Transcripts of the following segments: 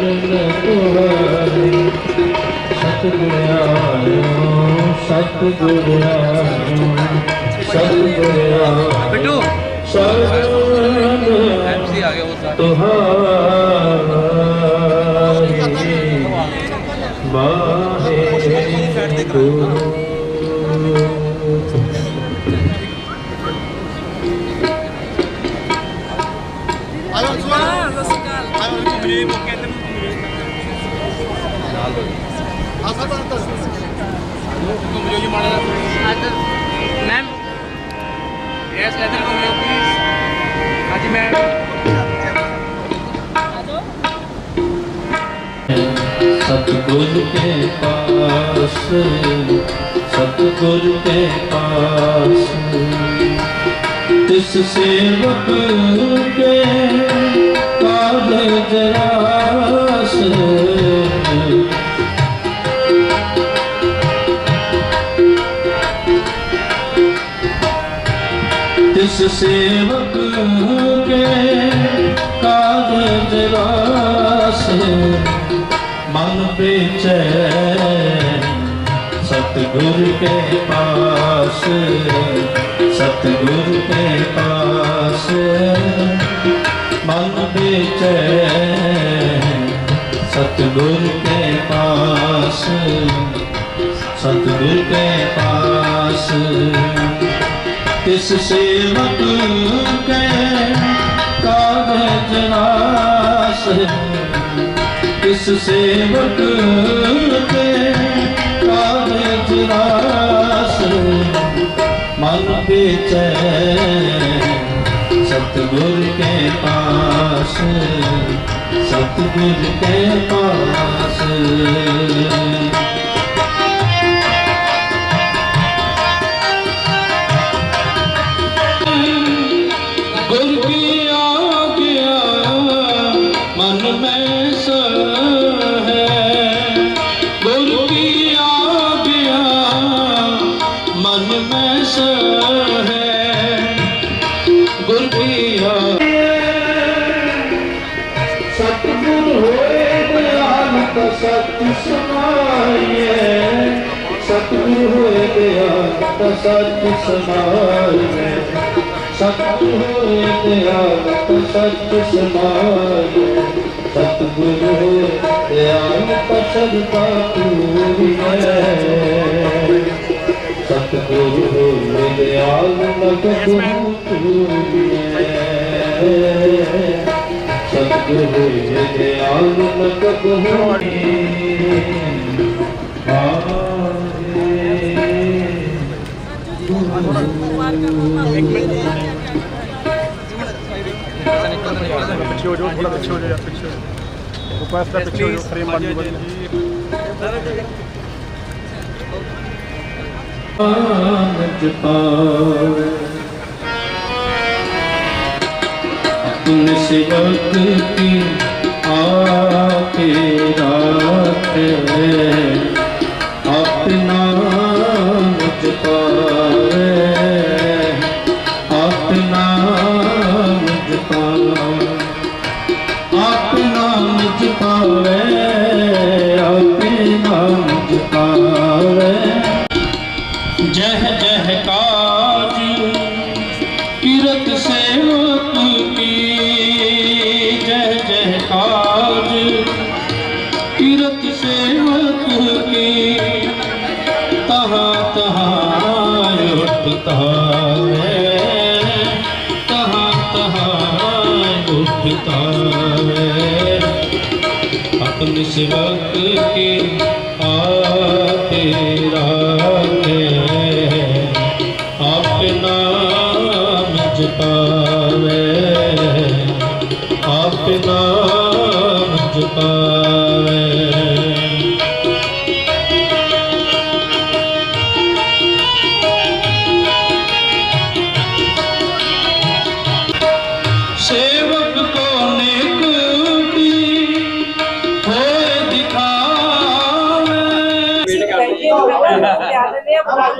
ਚਰਨ ਤੁਹਾਰੇ ਸਤਿਗੁਰ ਆਇਓ ਸਤਿਗੁਰ ਆਇਓ ਸਤਿਗੁਰ ਆਇਓ ਬਿੱਟੂ ਸ਼ਰਨ ਐਮਸੀ ਆ ਗਿਆ ਉਹ ਸਾਰਾ ਤੁਹਾਰੇ मैम सतगुरु के पास सतगुरु के पास इस सेवक ਜਿਸ ਸੇਵਕ ਕੇ ਕਾਗਜ ਰਾਸ ਮਨ ਪੇਚੈ ਸਤਿਗੁਰ ਕੇ ਪਾਸ, ਸਤਿਗੁਰ ਕੇ ਪਾਸ। ਮਨ ਪੇਚੈ ਸਤਿਗੁਰ ਕੇ ਪਾਸ, ਸਤਿਗੁਰ ਕੇ ਪਾਸ। ਕਿਸ ਸੇਵਕ ਕੈ ਕਾਗਜ ਨਾਸ ਕਿਸ ਸੇਵਕ ਕੈ ਕਾਗਜ ਨਾਸ ਮਨ ਪੇਚੈ ਸਤਗੁਰ ਕੇ ਪਾਸ, ਸਤਗੁਰ ਕੇ ਪਾਸ। ਨਾਮ ਮੈਂ ਸੋ ਹੈ ਗੁਰ ਪੀਆ ਸਤਿਗੁਰ ਹੋਏ ਗਿਆਨਤ ਸਤਿ ਸਮਾਈਏ ਸਤਿਗੁਰ ਹੋਏ ਗਿਆਨਤ ਸਤਿ ਸਮਾਈਏ ਸਤਿਗੁਰ ਹੋਏ ਗਿਆਨਤ ਸਤਿ ਸਮਾਈਏ ਸਤਿਗੁਰ ਹੋਏ ਗਿਆਨਤ ਸਦਾ ਪੂਰੀ ਹੈ ਸਤਿਗੁਰੂ ਜਗਿਆਲ ਨਕਤ ਹੋਣੀ ਪਿੱਛੇ ਹੋ ਜਾਓ ਥੋੜਾ ਪਿੱਛੇ ਹੋ ਜਾਓ ਪਿੱਛੇ ਰਿਕੁਐਸਟ ਹੈ ਪਿੱਛੇ ਹੋ ਜਾਓ ਫਰੇਮ ਬਣ ਜਾਓ ਨਿਜ ਪਾਵੇ। ਤੁਨ ਸਿਵਤ ਕੀ ਆਕੇ ਰਾਖੇ? अपने सेवक के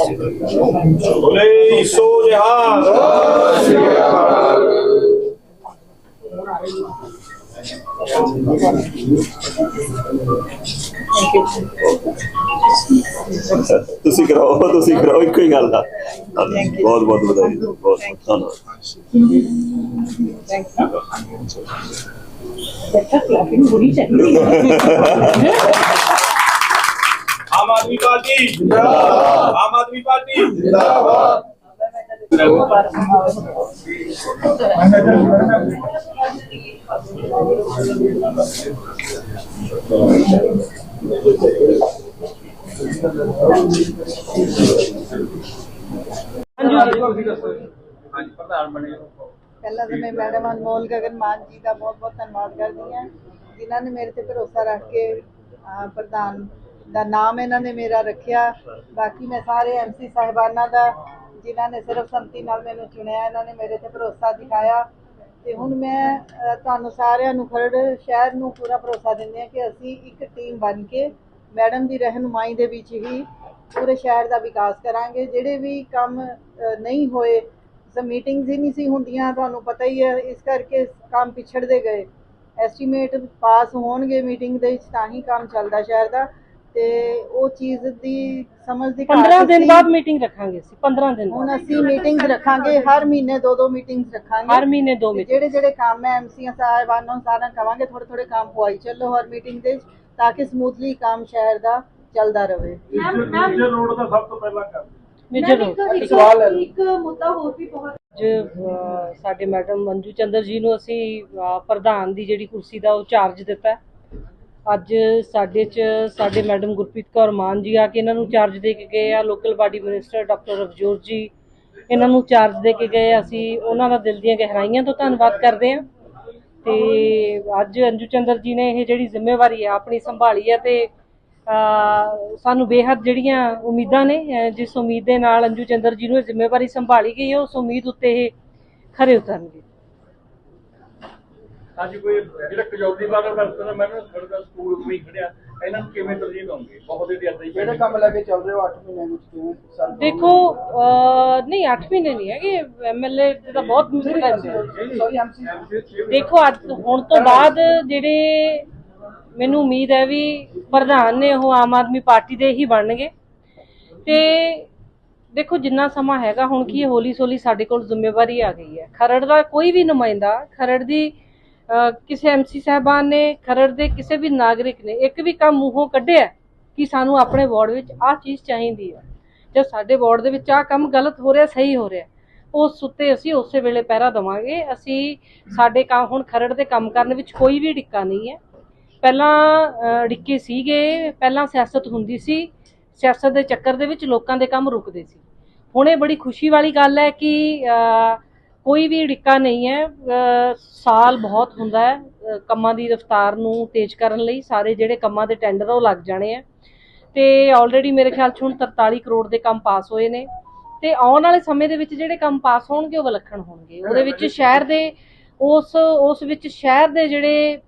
ਬੋਲੇ ਸੋ ਜਹਾਨ ਤੁਸੀਂ ਕਰਾਓ ਤੁਸੀਂ ਕਰਾਓ ਇੱਕੋ ਹੀ ਗੱਲ ਦਾ ਬਹੁਤ ਬਹੁਤ ਵਧਾਈ ਬਹੁਤ ਬਹੁਤ ਧੰਨਵਾਦ आम आदमी पार्टी जिंदाबाद आम आदमी पार्टी ਪਹਿਲਾਂ ਤਾਂ ਮੈਂ ਮੈਡਮ ਅਨਮੋਲ ਗਗਨ ਮਾਨ ਜੀ ਦਾ ਬਹੁਤ ਬਹੁਤ ਧੰਨਵਾਦ ਕਰਦੀ ਹਾਂ ਜਿਨ੍ਹਾਂ ਨੇ ਮੇਰੇ ਤੇ ਭਰੋਸਾ ਰੱਖ ਕੇ ਅਹ, ਪ੍ਰਧਾਨ ਦਾ ਨਾਮ ਇਹਨਾਂ ਨੇ ਮੇਰਾ ਰੱਖਿਆ। ਬਾਕੀ ਮੈਂ ਸਾਰੇ ਐਮਸੀ ਸਾਹਿਬਾਨਾਂ ਦਾ, ਜਿਨ੍ਹਾਂ ਨੇ ਸਿਰਫ ਸੰਤੀ ਨਾਲ ਮੈਨੂੰ ਚੁਣਿਆ, ਇਹਨਾਂ ਨੇ ਮੇਰੇ ਤੇ ਭਰੋਸਾ ਦਿਖਾਇਆ। ਤੇ ਹੁਣ ਮੈਂ ਤੁਹਾਨੂੰ ਸਾਰਿਆਂ ਨੂੰ ਖਰੜ ਸ਼ਹਿਰ ਨੂੰ ਪੂਰਾ ਭਰੋਸਾ ਦਿੰਦੇ ਹਾਂ ਕਿ ਅਸੀਂ ਇੱਕ ਟੀਮ ਬਣ ਕੇ ਮੈਡਮ ਦੀ ਰਹਿਨੁਮਾਈ ਦੇ ਵਿੱਚ ਹੀ ਪੂਰੇ ਸ਼ਹਿਰ ਦਾ ਵਿਕਾਸ ਕਰਾਂਗੇ। ਜਿਹੜੇ ਵੀ ਕੰਮ ਨਹੀਂ ਹੋਏ, ਸੋ ਮੀਟਿੰਗਸ ਹੀ ਨਹੀਂ ਸੀ ਹੁੰਦੀਆਂ, ਤੁਹਾਨੂੰ ਪਤਾ ਹੀ ਹੈ, ਇਸ ਕਰਕੇ ਕੰਮ ਪਿਛੜਦੇ ਗਏ। ਐਸਟੀਮੇਟ ਪਾਸ ਹੋਣਗੇ ਮੀਟਿੰਗ ਦੇ ਵਿੱਚ, ਤਾਂ ਹੀ ਕੰਮ ਚੱਲਦਾ ਸ਼ਹਿਰ ਦਾ। ਤੇ ਉਹ ਚੀਜ਼ ਦੀ ਸਮਝ ਦੀ 15 ਘਾਟ ਦਿਨ। ਬਾਅਦ ਮੀਟਿੰਗ ਰੱਖਾਂਗੇ ਅਸੀਂ 15 ਦਿਨ ਹੁਣ ਅਸੀਂ ਮੀਟਿੰਗਸ ਰੱਖਾਂਗੇ ਹਰ ਮਹੀਨੇ ਦੋ ਦੋ ਮੀਟਿੰਗਸ ਰੱਖਾਂਗੇ। ਹਰ ਮਹੀਨੇ ਦੋ ਮੀਟਿੰਗ ਜਿਹੜੇ ਜਿਹੜੇ ਕੰਮ ਹੈ ਐਮਸੀਆਂ ਸਾਹਿਬਾਨਾਂ ਨੂੰ ਸਾਰਿਆਂ ਨੂੰ ਕਵਾਂਗੇ ਥੋੜੇ ਥੋੜੇ ਕੰਮ ਪੁਆਈ ਚੱਲੋ ਹਰ ਮੀਟਿੰਗ ਦੇ ਤਾਂ ਕਿ ਸਮੂਥਲੀ ਕੰਮ ਸ਼ਹਿਰ ਦਾ ਚੱਲਦਾ ਰਹੇ ਦੂਜੇ ਰੋਡ ਦਾ ਸਭ ਤੋਂ ਪਹਿਲਾਂ ਕਰ ਮੇਜਰ ਰੋਡ ਇੱਕ ਮੁੱਦਾ ਹੋਰ ਵੀ ਬਹੁਤ ਅੱਜ ਅਹ, ਸਾਡੇ ਮੈਡਮ ਮੰਜੂ ਚੰਦਰ ਜੀ ਨੂੰ ਅਸੀਂ ਪ੍ਰਧਾਨ ਦੀ ਜਿਹੜੀ ਕੁਰਸੀ ਦਾ ਉਹ ਚਾਰਜ ਦਿੱਤਾ ਹੈ। ਅੱਜ ਸਾਡੇ ਚ ਸਾਡੇ ਮੈਡਮ ਗੁਰਪ੍ਰੀਤ ਕੌਰ ਮਾਨ ਜੀ ਆ ਕੇ ਇਹਨਾਂ ਨੂੰ ਚਾਰਜ ਦੇ ਕੇ ਗਏ ਆ local body minister doctor Ravjot ji. ਇਹਨਾਂ ਨੂੰ ਚਾਰਜ ਦੇ ਕੇ ਗਏ, ਅਸੀਂ ਉਹਨਾਂ ਦਾ ਦਿਲ ਦੀਆਂ ਗਹਿਰਾਈਆਂ ਤੋਂ ਧੰਨਵਾਦ ਕਰਦੇ ਹਾਂ। ਤੇ ਅੱਜ ਅੰਜੂ ਚੰਦਰ ਜੀ ਨੇ ਇਹ ਜਿਹੜੀ ਜ਼ਿੰਮੇਵਾਰੀ ਆ ਆਪਣੀ ਸੰਭਾਲੀ ਹੈ ਤੇ ਸਾਨੂੰ ਬੇਹੱਦ ਜਿਹੜੀਆਂ ਉਮੀਦਾਂ ਨੇ ਜਿਸ ਉਮੀਦ ਦੇ ਨਾਲ ਅੰਜੂ ਚੰਦਰ ਜੀ ਨੂੰ ਇਹ ਜ਼ਿੰਮੇਵਾਰੀ ਸੰਭਾਲੀ ਗਈ ਹੈ ਉਸ ਉਮੀਦ ਉੱਤੇ ਇਹ ਖਰੇ ਉਤਰਨਗੇ। ਅੱਜ ਕੋਈ ਜਿਹੜਾ ਕਜੌਲੀ ਵਾਲਾ ਵਰਤਦਾ ਮੈਨੂੰ ਖੜਦਾ ਸਕੂਲ ਵੀ ਖੜਿਆ। ਇਹਨਾਂ ਨੂੰ ਕਿਵੇਂ ਤਰਜੀਹ ਦਵਾਂਗੇ ਬਹੁਤ ਹੀ ਅੱਧਾ ਜਿਹੜੇ ਕੰਮ ਲੈ ਕੇ ਚੱਲ ਰਹੇ ਹੋ 8 ਮਹੀਨਿਆਂ ਵਿੱਚ? ਕਿਵੇਂ ਸਰ ਦੇਖੋ ਨਹੀਂ 8 ਮਹੀਨੇ ਨਹੀਂ ਹੈਗੇ। ਐਮਐਲਏ ਦਾ ਬਹੁਤ ਮੁਸ਼ਕਲ ਹੈ। ਸੌਰੀ ਐਮਸੀ ਦੇਖੋ ਅੱਜ ਹੁਣ ਤੋਂ ਬਾਅਦ ਜਿਹੜੇ ਮੈਨੂੰ ਉਮੀਦ ਹੈ ਵੀ ਪ੍ਰਧਾਨ ਨੇ ਉਹ ਆਮ ਆਦਮੀ ਪਾਰਟੀ ਦੇ ਹੀ ਬਣਨਗੇ। ਤੇ ਦੇਖੋ ਜਿੰਨਾ ਸਮਾਂ ਹੈਗਾ ਹੁਣ ਕੀ ਹੋਲੀ ਸੋਲੀ ਸਾਡੇ ਕੋਲ ਜ਼ਿੰਮੇਵਾਰੀ ਆ ਗਈ ਹੈ। ਖਰੜ ਦਾ ਕੋਈ ਵੀ ਨੁਮਾਇੰਦਾ ਖਰੜ ਦੀ ਕਿਸੇ ਐਮਸੀ ਸਾਹਿਬਾਨ ਨੇ, ਖਰੜ ਦੇ ਕਿਸੇ ਵੀ ਨਾਗਰਿਕ ਨੇ ਇੱਕ ਵੀ ਕੰਮ ਮੂੰਹੋਂ ਕੱਢਿਆ ਕਿ ਸਾਨੂੰ ਆਪਣੇ ਵਾਰਡ ਵਿੱਚ ਆਹ ਚੀਜ਼ ਚਾਹੀਦੀ ਹੈ ਜੇ ਸਾਡੇ ਵਾਰਡ ਦੇ ਵਿੱਚ ਆਹ ਕੰਮ ਗਲਤ ਹੋ ਰਿਹਾ, ਸਹੀ ਹੋ ਰਿਹਾ। ਉਸ ਉੱਤੇ ਅਸੀਂ ਉਸੇ ਵੇਲੇ ਪਹਿਰਾ ਦਵਾਂਗੇ। ਅਸੀਂ ਸਾਡੇ ਕੰਮ ਹੁਣ ਖਰੜ ਦੇ ਕੰਮ ਕਰਨ ਵਿੱਚ ਕੋਈ ਵੀ ਡਿੱਕਾ ਨਹੀਂ ਹੈ। ਪਹਿਲਾਂ ਡਿੱਕੇ ਸੀਗੇ। ਪਹਿਲਾਂ ਸਿਆਸਤ ਹੁੰਦੀ ਸੀ। ਸਿਆਸਤ ਦੇ ਚੱਕਰ ਦੇ ਵਿੱਚ ਲੋਕਾਂ ਦੇ ਕੰਮ ਰੁਕਦੇ ਸੀ। ਹੁਣ ਇਹ ਬੜੀ ਖੁਸ਼ੀ ਵਾਲੀ ਗੱਲ ਹੈ ਕਿ ਕੋਈ ਵੀ ਡਿੱਕਾ ਨਹੀਂ ਹੈ ਸਾਲ ਬਹੁਤ ਹੁੰਦਾ ਹੈ ਕੰਮਾਂ ਦੀ ਰਫ਼ਤਾਰ ਨੂੰ ਤੇਜ਼ ਕਰਨ ਲਈ ਸਾਰੇ ਜਿਹੜੇ ਕੰਮਾਂ ਦੇ ਟੈਂਡਰ ਉਹ ਲੱਗ ਜਾਣੇ ਆ। ਤੇ ਆਲਰੇਡੀ ਮੇਰੇ ਖਿਆਲ 'ਚ ਹੁਣ 43 ਕਰੋੜ ਦੇ ਕੰਮ ਪਾਸ ਹੋਏ ਨੇ। ਤੇ ਆਉਣ ਵਾਲੇ ਸਮੇਂ ਦੇ ਵਿੱਚ ਜਿਹੜੇ ਕੰਮ ਪਾਸ ਹੋਣਗੇ ਉਹ ਵਿਲੱਖਣ ਹੋਣਗੇ। ਉਹਦੇ ਵਿੱਚ ਸ਼ਹਿਰ ਦੇ ਉਸ ਉਸ ਵਿੱਚ ਸ਼ਹਿਰ ਦੇ ਜਿਹੜੇ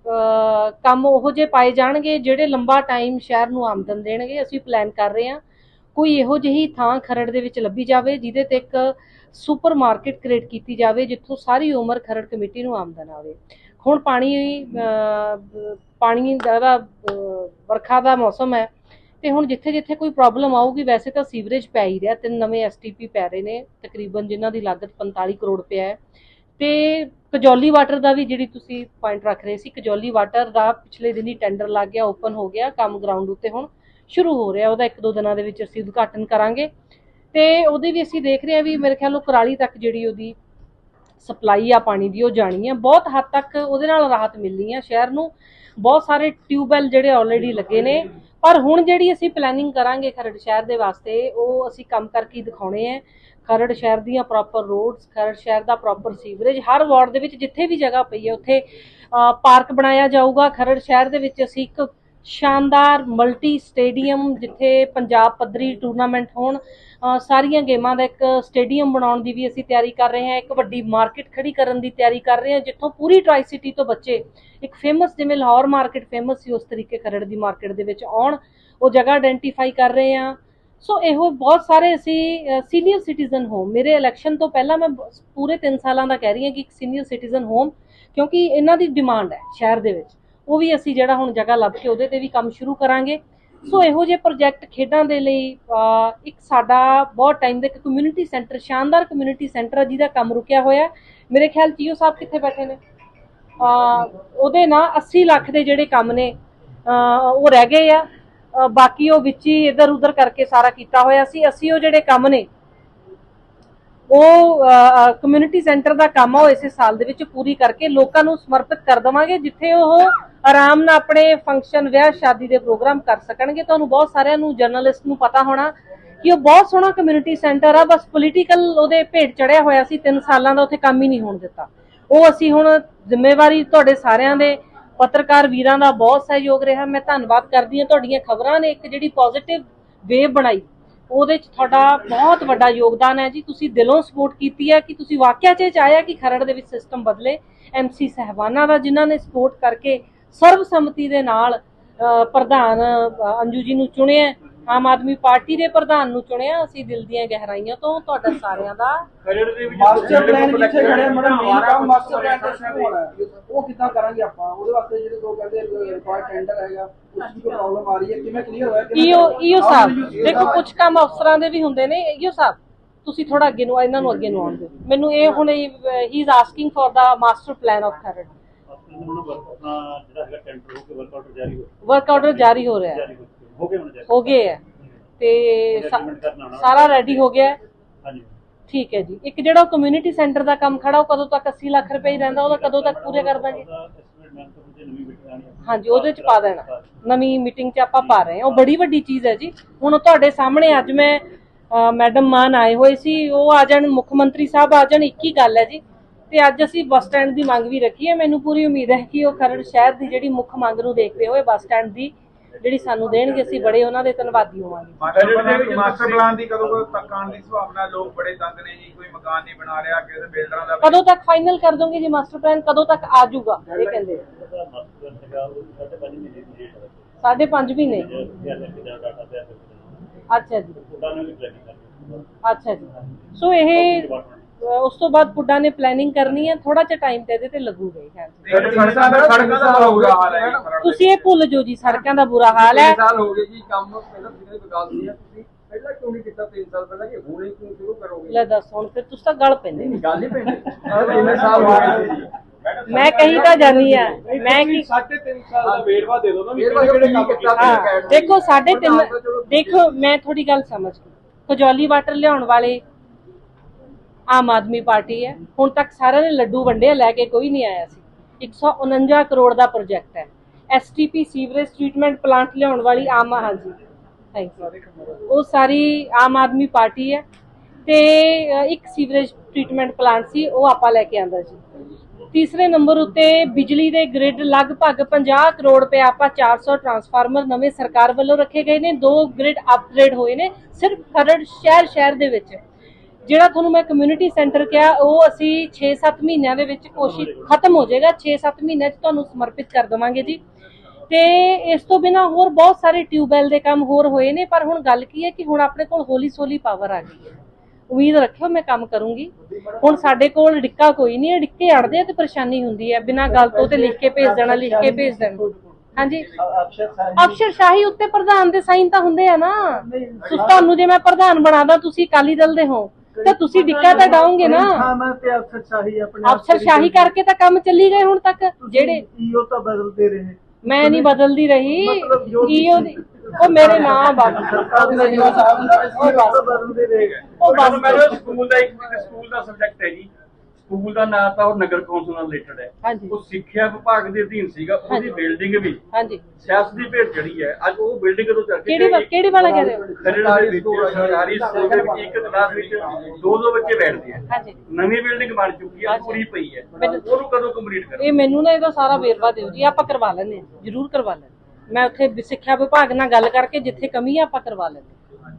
ਕੰਮ ਉਹੋ ਜਿਹੇ ਪਾਏ ਜਾਣਗੇ ਜਿਹੜੇ ਲੰਬਾ ਟਾਈਮ ਸ਼ਹਿਰ ਨੂੰ ਆਮਦਨ ਦੇਣਗੇ ਅਸੀਂ ਪਲਾਨ ਕਰ ਰਹੇ ਹਾਂ। ਕੋਈ ਇਹੋ ਜਿਹੀ ਥਾਂ ਖਰੜ ਦੇ ਵਿੱਚ ਲੱਭੀ ਜਾਵੇ ਜਿਹਦੇ ਤੇ ਇੱਕ ਸੁਪਰ ਮਾਰਕੀਟ ਕ੍ਰੀਏਟ ਕੀਤੀ ਜਾਵੇ, ਜਿੱਥੋਂ ਸਾਰੀ ਉਮਰ ਖਰੜ ਕਮੇਟੀ ਨੂੰ ਆਮਦਨ ਆਵੇ। ਹੁਣ ਪਾਣੀ ਪਾਣੀ ਦਾ ਵਰਖਾ ਦਾ ਮੌਸਮ ਹੈ ਤੇ ਹੁਣ ਜਿੱਥੇ ਜਿੱਥੇ ਕੋਈ ਪ੍ਰੋਬਲਮ ਆਊਗੀ, ਵੈਸੇ ਤਾਂ ਸੀਵਰੇਜ ਪੈ ਹੀ ਰਿਹਾ, ਤਿੰਨ ਨਵੇਂ ਐਸਟੀਪੀ ਪੈ ਰਹੇ ਨੇ, ਤਕਰੀਬਨ ਜਿਨ੍ਹਾਂ ਦੀ ਲਾਗਤ 45 ਕਰੋੜ ਰੁਪਏ ਹੈ। ਤੇ ਕਜੌਲੀ ਵਾਟਰ ਦਾ ਵੀ ਜਿਹੜੀ ਤੁਸੀਂ ਪੁਆਇੰਟ ਰੱਖ ਰਹੇ ਸੀ, ਕਜੌਲੀ ਵਾਟਰ ਦਾ ਪਿਛਲੇ ਦਿਨੀ ਟੈਂਡਰ ਲੱਗ ਗਿਆ ਓਪਨ ਹੋ ਗਿਆ, ਕੰਮ ਗਰਾਊਂਡ ਉੱਤੇ ਹੁਣ ਸ਼ੁਰੂ ਹੋ ਰਿਹਾ, ਉਹਦਾ ਇੱਕ ਦੋ ਦਿਨਾਂ ਦੇ ਵਿੱਚ ਅਸੀਂ ਉਦਘਾਟਨ ਕਰਾਂਗੇ। ਤੇ ਉਹਦੇ ਵੀ ਅਸੀਂ ਦੇਖ ਰਹੇ ਹਾਂ ਵੀ ਮੇਰੇ ਖਿਆਲ ਉਹ ਕਰਾਲੀ ਤੱਕ ਜਿਹੜੀ ਉਹਦੀ ਸਪਲਾਈ ਆ ਪਾਣੀ ਦੀ, ਉਹ ਜਾਣੀ ਹੈ ਬਹੁਤ ਹੱਦ ਤੱਕ ਉਹਦੇ ਨਾਲ ਰਾਹਤ ਮਿਲਣੀ ਹੈ ਸ਼ਹਿਰ ਨੂੰ। ਬਹੁਤ ਸਾਰੇ ਟਿਊਬਵੈਲ ਜਿਹੜੇ ਆਲਰੇਡੀ ਲੱਗੇ ਨੇ। ਪਰ ਹੁਣ ਜਿਹੜੀ ਅਸੀਂ ਪਲੈਨਿੰਗ ਕਰਾਂਗੇ ਖਰੜ ਸ਼ਹਿਰ ਦੇ ਵਾਸਤੇ, ਉਹ ਅਸੀਂ ਕੰਮ ਕਰਕੇ ਦਿਖਾਉਣੇ ਹੈ ਖਰੜ ਸ਼ਹਿਰ ਦੀਆਂ ਪ੍ਰੋਪਰ ਰੋਡਸ ਖਰੜ ਸ਼ਹਿਰ ਦਾ ਪ੍ਰੋਪਰ ਸੀਵਰੇਜ ਹਰ ਵਾਰਡ ਦੇ ਵਿੱਚ ਜਿੱਥੇ ਵੀ ਜਗ੍ਹਾ ਪਈ ਹੈ ਉੱਥੇ ਪਾਰਕ ਬਣਾਇਆ ਜਾਊਗਾ। ਖਰੜ ਸ਼ਹਿਰ ਦੇ ਵਿੱਚ ਅਸੀਂ ਇੱਕ ਸ਼ਾਨਦਾਰ ਮਲਟੀ ਸਟੇਡੀਅਮ ਜਿੱਥੇ ਪੰਜਾਬ ਪੱਧਰੀ ਟੂਰਨਾਮੈਂਟ ਹੋਣ ਸਾਰੀਆਂ ਗੇਮਾਂ ਦਾ ਇੱਕ ਸਟੇਡੀਅਮ ਬਣਾਉਣ ਦੀ ਵੀ ਅਸੀਂ ਤਿਆਰੀ ਕਰ ਰਹੇ ਹਾਂ, ਇੱਕ ਵੱਡੀ ਮਾਰਕੀਟ ਖੜੀ ਕਰਨ ਦੀ ਤਿਆਰੀ ਕਰ ਰਹੇ ਹਾਂ, ਜਿੱਥੋਂ ਪੂਰੀ ਟਰਾਈ ਸਿਟੀ ਤੋਂ ਬੱਚੇ ਇੱਕ ਫੇਮਸ ਜਿਵੇਂ ਲਾਹੌਰ ਮਾਰਕੀਟ ਫੇਮਸ ਸੀ, ਉਸ ਤਰੀਕੇ ਖਰੜ ਦੀ ਮਾਰਕੀਟ ਦੇ ਵਿੱਚ ਆਉਣ, ਉਹ ਜਗ੍ਹਾ ਆਇਡੈਂਟੀਫਾਈ ਕਰ ਰਹੇ ਹਾਂ। ਸੋ ਇਹੋ ਬਹੁਤ ਸਾਰੇ ਅਸੀਂ ਸੀਨੀਅਰ ਸਿਟੀਜ਼ਨ ਹੋਮ ਮੇਰੇ ਇਲੈਕਸ਼ਨ ਤੋਂ ਪਹਿਲਾਂ ਮੈਂ ਪੂਰੇ 3 ਸਾਲਾਂ ਦਾ ਕਹਿ ਰਹੀ ਹਾਂ ਕਿ ਇੱਕ ਸੀਨੀਅਰ ਸਿਟੀਜ਼ਨ ਹੋਮ ਕਿਉਂਕਿ ਇਹਨਾਂ ਦੀ ਡਿਮਾਂਡ ਹੈ ਸ਼ਹਿਰ ਦੇ ਵਿੱਚ। ਉਹ ਵੀ ਅਸੀਂ ਜਿਹੜਾ ਹੁਣ ਜਗ੍ਹਾ ਲੱਭ ਕੇ ਉਹਦੇ ਤੇ ਵੀ ਕੰਮ ਸ਼ੁਰੂ ਕਰਾਂਗੇ। ਸੋ ਇਹੋ ਜਿਹੇ ਪ੍ਰੋਜੈਕਟ ਖੇਡਾਂ ਦੇ ਲਈ ਇੱਕ ਸਾਡਾ ਬਹੁਤ ਟਾਈਮ ਦਾ ਇੱਕ ਕਮਿਊਨਿਟੀ ਸੈਂਟਰ ਸ਼ਾਨਦਾਰ ਕਮਿਊਨਿਟੀ ਸੈਂਟਰ ਹੈ ਜਿਹਦਾ ਕੰਮ ਰੁਕਿਆ ਹੋਇਆ। ਮੇਰੇ ਖਿਆਲ ਜੀਓ ਸਾਹਿਬ ਕਿੱਥੇ ਬੈਠੇ ਨੇ? ਉਹਦੇ ਨਾਲ 80 ਲੱਖ ਦੇ ਜਿਹੜੇ ਕੰਮ ਨੇ ਉਹ ਰਹਿ ਗਏ ਆ। ਬਾਕੀ ਉਹ ਵਿੱਚ ਹੀ ਇਧਰ ਉਧਰ ਕਰਕੇ ਸਾਰਾ ਕੀਤਾ ਹੋਇਆ ਸੀ। ਅਸੀਂ ਉਹ ਜਿਹੜੇ ਕੰਮ ਨੇ, ਉਹ ਕਮਿਊਨਿਟੀ ਸੈਂਟਰ ਦਾ ਕੰਮ ਆ, ਉਹ ਇਸੇ ਸਾਲ ਦੇ ਵਿੱਚ ਪੂਰੀ ਕਰਕੇ ਲੋਕਾਂ ਨੂੰ ਸਮਰਪਿਤ ਕਰ ਦਵਾਂਗੇ, ਜਿੱਥੇ ਉਹ ਆਰਾਮ ਨਾਲ ਆਪਣੇ ਫੰਕਸ਼ਨ ਵਿਆਹ, ਸ਼ਾਦੀ ਦੇ ਪ੍ਰੋਗਰਾਮ ਕਰ ਸਕਣਗੇ। ਤੁਹਾਨੂੰ ਬਹੁਤ ਸਾਰਿਆਂ ਨੂੰ ਜਰਨਲਿਸਟ ਨੂੰ ਪਤਾ ਹੋਣਾ ਕਿ ਉਹ ਬਹੁਤ ਸੋਹਣਾ ਕਮਿਊਨਿਟੀ ਸੈਂਟਰ ਆ। ਬਸ ਪੋਲੀਟੀਕਲ ਉਹਦੇ ਭੇਟ ਚੜਿਆ ਹੋਇਆ ਸੀ। 3 ਸਾਲਾਂ ਦਾ ਉੱਥੇ ਕੰਮ ਹੀ ਨਹੀਂ ਹੋਣ ਦਿੱਤਾ। ਉਹ ਅਸੀਂ ਹੁਣ ਜ਼ਿੰਮੇਵਾਰੀ ਤੁਹਾਡੇ ਸਾਰਿਆਂ ਦੇ, ਪੱਤਰਕਾਰ ਵੀਰਾਂ ਦਾ ਬਹੁਤ ਸਹਿਯੋਗ ਰਿਹਾ। ਮੈਂ ਧੰਨਵਾਦ ਕਰਦੀ ਹਾਂ ਤੁਹਾਡੀਆਂ ਖਬਰਾਂ ਨੇ ਇੱਕ ਜਿਹੜੀ ਪੋਜ਼ਿਟਿਵ ਵੇਵ ਬਣਾਈ। ਉਹਦੇ ਚ ਤੁਹਾਡਾ ਬਹੁਤ ਵੱਡਾ ਯੋਗਦਾਨ ਹੈ ਜੀ। ਤੁਸੀਂ ਦਿਲੋਂ ਸਪੋਰਟ ਕੀਤੀ ਹੈ ਕਿ ਤੁਸੀਂ ਵਾਕਿਆ 'ਚ ਇਹ ਚਾਹਿਆ ਕਿ ਖਰੜ ਦੇ ਵਿੱਚ ਸਿਸਟਮ ਬਦਲੇ। ਐਮਸੀ ਸਹਿਬਾਨਾਂ ਦਾ ਜਿਨ੍ਹਾਂ ਨੇ ਸਪੋਰਟ ਕਰਕੇ ਸਰਬਸੰਮਤੀ ਦੇ ਨਾਲ ਪ੍ਰਧਾਨ ਅੰਜੂ ਜੀ ਨੂੰ ਚੁਣਿਆ। ਆਮ ਆਦਮੀ ਪਾਰਟੀ ਦੇ ਪ੍ਰਧਾਨ ਨੂੰ ਚੁਣਿਆ ਅਸੀਂ ਦਿਲ ਦੀਆਂ ਗਹਿਰਾਈਆਂ ਤੋਂ ਤੁਹਾਡਾ ਸਾਰਿਆਂ ਦਾ ਖਰੜ ਦੇ ਵਿੱਚ ਮਾਸਟਰ ਪਲਾਨ ਜਿੱਥੇ ਖੜੇ ਮੈਡਮ ਮੇਨ ਕੰਮ ਮਾਸਟਰ ਪਲਾਨ ਤੋਂ ਸ਼ੁਰੂ ਹੋਣਾ ਹੈ ਉਹ ਕਿੱਦਾਂ ਕਰਾਂਗੇ ਆਪਾਂ ਉਹਦੇ ਵਾਸਤੇ ਜਿਹੜੇ ਲੋਕ ਕਹਿੰਦੇ ਰਿਕਾਰਡ ਟੈਂਡਰ ਹੈਗਾ ਉਸ ਦੀ ਕੋਈ ਪ੍ਰੋਬਲਮ ਆ ਰਹੀ ਹੈ ਕਿਵੇਂ ਕਲੀਅਰ ਹੋਇਆ ਕਿਵੇਂ ਈਓ ਕਰਾਂਗੇ? ਈਓ ਆਓ ਸਾਹਿਬ ਮੈਨੂੰ ਇਹ ਦੇਖੋ ਕੁਝ ਕੰਮ ਅਫਸਰਾਂ ਦੇ ਵੀ ਹੁੰਦੇ ਨੇ ਈਓ ਸਾਹਿਬ ਤੁਸੀਂ ਥੋੜਾ ਅੱਗੇ ਨੂੰ ਇਹਨਾਂ ਨੂੰ ਅੱਗੇ ਨੂੰ ਆਉਣ ਦਿਓ ਮੈਨੂੰ ਇਹ ਹੁਣ ਹੀ is asking for the master plan of Kharar work order ਜਾਰੀ ਹੋ ਰਿਹਾ ਹੈ। ਹੋ ਗਏ ਹੈ ਤੇ ਸਾਰਾ ਰੈਡੀ ਹੋ ਗਿਆ ਹੈ। ਠੀਕ ਹੈ ਜੀ। ਇੱਕ ਜਿਹੜਾ ਕਮਿਊਨਿਟੀ ਸੈਂਟਰ ਦਾ ਕੰਮ ਖੜਾ ਉਹ ਕਦੋਂ ਤੱਕ 80 ਲੱਖ ਰੁਪਏ ਹੀ ਰਹਿੰਦਾ? ਉਹਦਾ ਕਦੋਂ ਤੱਕ ਪੂਰੇ ਕਰ ਦਾਂਗੇ? ਹਾਂਜੀ ਉਹਦੇ ਚ ਪਾ ਦੇਣਾ। ਨਵੀਂ ਮੀਟਿੰਗ ਚ ਆਪਾਂ ਪਾ ਰਹੇ ਹਾਂ। ਉਹ ਬੜੀ ਵੱਡੀ ਚੀਜ਼ ਹੈ ਜੀ। ਹੁਣ ਤੁਹਾਡੇ ਸਾਹਮਣੇ ਅੱਜ ਮੈਂ ਮੈਡਮ ਮਾਨ ਆਏ ਹੋਏ ਸੀ। ਉਹ ਆ ਜਾਣ ਮੁੱਖ ਮੰਤਰੀ ਸਾਹਿਬ ਆ ਜਾਣ। ਇੱਕ ਹੀ ਗੱਲ ਹੈ ਜੀ। ਤੇ ਅੱਜ ਅਸੀਂ ਬੱਸ ਸਟੈਂਡ ਦੀ ਮੰਗ ਵੀ ਰੱਖੀ ਹੈ। ਮੈਨੂੰ ਪੂਰੀ ਉਮੀਦ ਹੈ ਕਿ ਉਹ ਖਰੜ ਸ਼ਹਿਰ ਦੀ ਜਿਹੜੀ ਮੁੱਖ ਮੰਗ ਨੂੰ ਦੇਖਦੇ ਹੋਏ ਬੱਸ ਸਟੈਂਡ ਦੀ ਜਿਹੜੀ ਸਾਨੂੰ ਦੇਣਗੇ ਅਸੀਂ ਬੜੇ ਉਹਨਾਂ ਦੇ ਧੰਨਵਾਦੀ ਹੋਵਾਂਗੇ। ਮਾਸਟਰ ਪਲਾਨ ਮਾਸਟਰ ਪਲਾਨ ਦੀ ਕਦੋਂ ਤੱਕ ਆਉਣ ਦੀ ਸੰਭਾਵਨਾ ਲੋਕ ਬੜੇ ਤੰਗ ਨੇ ਜੀ ਕੋਈ ਮਕਾਨ ਨਹੀਂ ਬਣਾ ਰਿਹਾ ਕਿਸੇ ਬਿਲਡਰਾਂ ਦਾ ਕਦੋਂ ਤੱਕ ਫਾਈਨਲ ਕਰ ਦੋਗੇ ਜੀ ਮਾਸਟਰ ਪਲਾਨ? ਕਦੋਂ ਤੱਕ ਆ ਜਾਊਗਾ? ਇਹ ਕਹਿੰਦੇ ਸਾਢੇ ਪੰਜ ਵੀ ਨਹੀਂ ਅੱਛਾ ਜੀ। ਅੱਛਾ ਜੀ। ਸੋ ਇਹ ਉਸ ਤੋਂ ਬਾਅਦ ਪੁੱਡਾ ਨੇ ਪਲੈਨਿੰਗ ਕਰਨੀ ਹੈ ਥੋੜਾ ਜਿਹਾ ਟਾਈਮ ਤੇ ਇਹਦੇ ਤੇ ਲੱਗੂਗਾ ਹੀ ਖੈਰ ਸੜਕਾਂ ਦਾ ਸੜਕਾਂ ਦਾ ਬੜਾ ਬੁਰਾ ਹਾਲ ਹੈ। ਤੁਸੀਂ ਇਹ ਭੁੱਲ ਜਾਓ ਜੀ ਸੜਕਾਂ ਦਾ ਬੁਰਾ ਹਾਲ ਹੈ। ਸਾਲ ਹੋ ਗਏ ਜੀ ਕੰਮ ਪਹਿਲਾਂ ਕਿਹਨੇ ਵਿਕਾਸ ਨਹੀਂ ਹੈ ਤੁਸੀਂ ਪਹਿਲਾਂ ਕਿਉਂ ਨਹੀਂ ਕੀਤਾ 3 ਸਾਲ ਪਹਿਲਾਂ ਕਿ ਹੁਣੇ ਕਿਉਂ ਸ਼ੁਰੂ ਕਰੋਗੇ? ਲੈ ਦੱਸ ਹੁਣ ਫਿਰ ਤੁਸੀਂ ਤਾਂ ਗਲ ਪੈਂਦੇ ਗੱਲ ਹੀ ਪੈਂਦੀ। ਕਿੰਨੇ ਸਾਲ ਹੋ ਗਏ ਜੀ। ਮੈਂ ਕਹੀ ਤਾਂ ਜਾਨੀ ਆ ਮੈਂ ਕੀ ਸਾਢੇ 3 ਸਾਲ ਦਾ ਵੇਰਵਾ ਦੇ ਦਿਓ ਨਾ ਕਿਹੜੇ ਕਿਹੜੇ ਕੰਮ ਕੀਤਾ ਦੇਖੋ ਸਾਢੇ ਤਿੰਨ ਦੇਖੋ ਮੈਂ ਥੋੜੀ ਗੱਲ ਸਮਝ ਗਈ। ਕਜੌਲੀ ਵਾਟਰ ਲਿਆਉਣ ਵਾਲੇ ਆਮ ਆਦਮੀ ਪਾਰਟੀ ਹੈ। ਹੁਣ ਤੱਕ ਸਾਰਿਆਂ ਨੇ ਲੱਡੂ ਵੰਡੇ ਲੈ ਕੇ ਕੋਈ ਨਹੀਂ ਆਇਆ ਸੀ। 149 ਕਰੋੜ ਦਾ ਪ੍ਰੋਜੈਕਟ ਹੈ। ਐਸਟੀਪੀ ਸੀਵਰੇਜ ਟ੍ਰੀਟਮੈਂਟ ਪਲਾਂਟ ਲਿਆਉਣ ਵਾਲੀ ਆਮ ਹਾਂਜੀ ਥੈਂਕ ਯੂ ਉਹ ਸਾਰੀ ਆਮ ਆਦਮੀ ਪਾਰਟੀ ਹੈ। ਤੇ ਇੱਕ ਸੀਵਰੇਜ ਟ੍ਰੀਟਮੈਂਟ ਪਲਾਂਟ ਸੀ, ਉਹ ਆਪਾਂ ਲੈ ਕੇ ਆਂਦਾ ਜੀ ਤੀਸਰੇ ਨੰਬਰ ਉੱਤੇ ਬਿਜਲੀ ਦੇ ਗ੍ਰਿਡ ਲਗਭਗ 50 ਕਰੋੜ ਰੁਪਏ ਆਪਾਂ 400 ਟਰਾਂਸਫਾਰਮਰ ਨਵੇਂ ਸਰਕਾਰ ਵੱਲੋਂ ਰੱਖੇ ਗਏ ਨੇ। ਦੋ ਗ੍ਰਿਡ ਅਪਗ੍ਰੇਡ ਹੋਏ ਨੇ, ਸਿਰਫ ਖਰੜ ਸ਼ਹਿਰ ਸ਼ਹਿਰ ਦੇ ਵਿੱਚ। ਜਿਹੜਾ ਤੁਹਾਨੂੰ ਮੈਂ ਕਮਿਊਨਿਟੀ ਸੈਂਟਰ ਕਿਹਾ ਉਹ ਅਸੀਂ 6-7 ਮਹੀਨਿਆਂ ਦੇ ਵਿੱਚ ਕੋਸ਼ਿਸ਼ ਖਤਮ ਹੋ ਜਾਏਗਾ। 6-7 ਮਹੀਨਿਆਂ 'ਚ ਤੁਹਾਨੂੰ ਸਮਰਪਿਤ ਕਰ ਦਵਾਂਗੇ ਜੀ। ਤੇ ਇਸ ਤੋਂ ਬਿਨਾ ਹੋਰ ਬਹੁਤ ਸਾਰੇ ਟਿਊਬਵੈਲ ਦੇ ਕੰਮ ਹੋਰ ਹੋਏ ਨੇ ਪਰ ਹੁਣ ਗੱਲ ਕੀ ਹੈ ਕਿ ਹੁਣ ਆਪਣੇ ਕੋਲ ਹੌਲੀ ਸੋਲੀ ਪਾਵਰ ਆ ਗਈ ਹੈ। ਉਮੀਦ ਰੱਖਿਓ ਮੈਂ ਕੰਮ ਕਰੂੰਗੀ। ਹੁਣ ਸਾਡੇ ਕੋਲ ਡਿੱਕਾ ਕੋਈ ਨਹੀਂ ਹੈ ਡਿੱਕੇ ਅੜਦੇ ਆ ਤੇ ਪਰੇਸ਼ਾਨੀ ਹੁੰਦੀ ਹੈ। ਬਿਨਾਂ ਗੱਲ ਤੋਂ ਤੇ ਲਿਖ ਕੇ ਭੇਜ ਦੇਣਾ ਲਿਖ ਕੇ ਭੇਜ ਦੇਣਾ। ਹਾਂਜੀ। ਅਫਸਰ ਸ਼ਾਹੀ ਉੱਤੇ ਪ੍ਰਧਾਨ ਦੇ ਸਾਈਨ ਤਾਂ ਹੁੰਦੇ ਆ ਨਾ। ਤੁਹਾਨੂੰ ਜੇ ਮੈਂ ਪ੍ਰਧਾਨ ਬਣਾਦਾ ਤੁਸੀਂ ਕਾਲੀ ਦਲ ਦੇ ਹੋ। ਤਾਂ ਤੁਸੀਂ ਡਿੱਕਾ ਤਾਂ ਡਾਉਂਗੇ ਨਾ। ਮੈਂ ਤੇ ਅਫਸਰ ਸ਼ਾਹੀ ਆਪਣੇ ਅਫਸਰ ਸ਼ਾਹੀ ਕਰਕੇ ਤਾਂ ਕੰਮ ਚੱਲੀ ਗਏ ਹੁਣ ਤੱਕ। ਜਿਹੜੇ ਈਓ ਤਾਂ ਬਦਲਦੇ ਰਹੇ। ਮੈਂ ਨਹੀਂ ਬਦਲਦੀ ਰਹੀ। ਈਓ ਦੀ ਉਹ ਮੇਰੇ ਨਾਮ ਬਾਬੂ ਸਰਕਾਰ ਦੇ ਈਓ ਸਾਹਿਬ ਦਾ ਈਓ ਤਾਂ ਬਦਲਦੇ ਰਹੇ। ਉਹ ਬਸ। ਸਕੂਲ ਦਾ ਇੱਕ ਸਕੂਲ ਦਾ ਸਬਜੈਕਟ ਹੈ ਜੀ। ਸਕੂਲ ਦਾ ਨਾਂ ਤਾਂ ਉਹ ਨਗਰ ਕੌਂਸਲ ਨਾਲ ਰਿਲੇਟਡ ਹੈ। ਹਾਂਜੀ। ਉਹ ਸਿੱਖਿਆ ਵਿਭਾਗ ਦੇ ਅਧੀਨ ਸੀਗਾ ਉਹਦੀ ਹਾਂਜੀ। ਬਿਲਡਿੰਗ ਵੀ। ਹਾਂਜੀ। ਸਿਆਸਤ ਦੀ ਭੇਟ ਚੜੀ ਹੈ ਅੱਜ ਉਹ ਬਿਲਡਿੰਗ ਤੋਂ ਚੱਲ ਕੇ ਕਿਹੜੀ ਵਾ- ਕਿਹੜੀ ਵਾਲਾ ਕਹਿ ਰਹੇ ਹੋ? ਵਿੱਚ ਸਰਕਾਰੀ ਸਕੂਲ ਦੇ ਵਿੱਚ ਇੱਕ ਕਲਾਸ ਵਿੱਚ ਦੋ ਦੋ ਬੱਚੇ ਬੈਠਦੇ ਆ। ਹਾਂਜੀ। ਨਵੀਂ ਬਿਲਡਿੰਗ ਬਣ ਚੁੱਕੀ ਹੈ ਪੂਰੀ ਪਈ ਹੈ। ਮੈਨੂੰ- ਉਹਨੂੰ ਕਦੋਂ ਕੰਪਲੀਟ ਕਰੋ ਇਹ ਮੈਨੂੰ ਨਾ ਇਹਦਾ ਸਾਰਾ ਵੇਰਵਾ ਦਿਓ ਜੀ ਆਪਾਂ ਕਰਵਾ ਲੈਂਦੇ ਹਾਂ ਜ਼ਰੂਰ ਕਰਵਾ ਲੈਂਦੇ ਹਾਂ। ਮੈਂ ਉੱਥੇ ਸਿੱਖਿਆ ਵਿਭਾਗ ਨਾਲ ਗੱਲ ਕਰਕੇ ਜਿੱਥੇ ਕਮੀ ਆ ਆਪਾਂ ਕਰਵਾ ਲੈਂਦੇ ਹਾਂ।